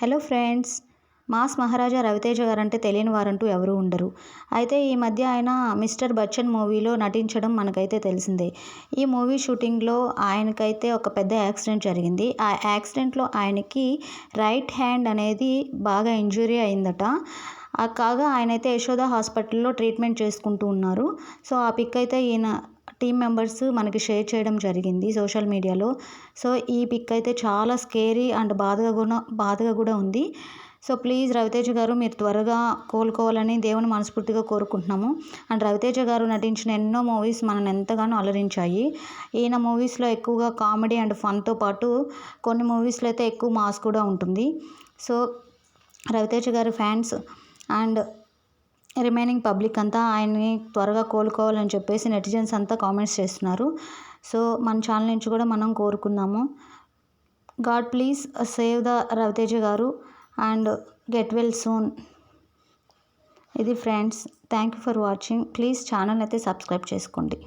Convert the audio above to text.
Hello friends mass Maharaja Ravi Teja guarantee తెలియని వారంటూ ఎవరూ ఉండరు. అయితే ఈ మధ్య ఆయన మిస్టర్ బచ్చన్ మూవీలో నటించడం మనకైతే తెలిసిందే. ఈ మూవీ షూటింగ్లో ఆయనకైతే ఒక పెద్ద యాక్సిడెంట్ జరిగింది. ఆ యాక్సిడెంట్లో ఆయనకి రైట్ హ్యాండ్ అనేది బాగా ఇంజురీ అయిందట. కాగా ఆయనైతే యశోద హాస్పిటల్లో ట్రీట్మెంట్ చేసుకుంటూ ఉన్నారు. సో ఆ పిక్ అయితే ఈయన టీం మెంబర్స్ మనకి షేర్ చేయడం జరిగింది సోషల్ మీడియాలో. సో ఈ పిక్ అయితే చాలా స్కేరీ అండ్ బాధగా కూడా బాధగా కూడా ఉంది. సో ప్లీజ్ రవితేజ గారు మీరు త్వరగా కోలుకోవాలని దేవుని మనస్ఫూర్తిగా కోరుకుంటున్నాము. అండ్ రవితేజ గారు నటించిన ఎన్నో మూవీస్ మనల్ని ఎంతగానో అలరించాయి. ఈయన మూవీస్లో ఎక్కువగా కామెడీ అండ్ ఫన్తో పాటు కొన్ని మూవీస్లో అయితే ఎక్కువ మాస్ కూడా ఉంటుంది. సో రవితేజ గారు ఫ్యాన్స్ అండ్ రిమైనింగ్ పబ్లిక్ అంతా ఆయన్ని త్వరగా కోలుకోవాలని చెప్పేసి నెటిజన్స్ అంతా కామెంట్స్ చేస్తున్నారు. సో మన ఛానల్ నుంచి కూడా మనం కోరుకుందాము. God please save the Ravi Teja garu and get well soon. ఇది friends thank you for watching. Please channel అయితే సబ్స్క్రైబ్ చేసుకోండి.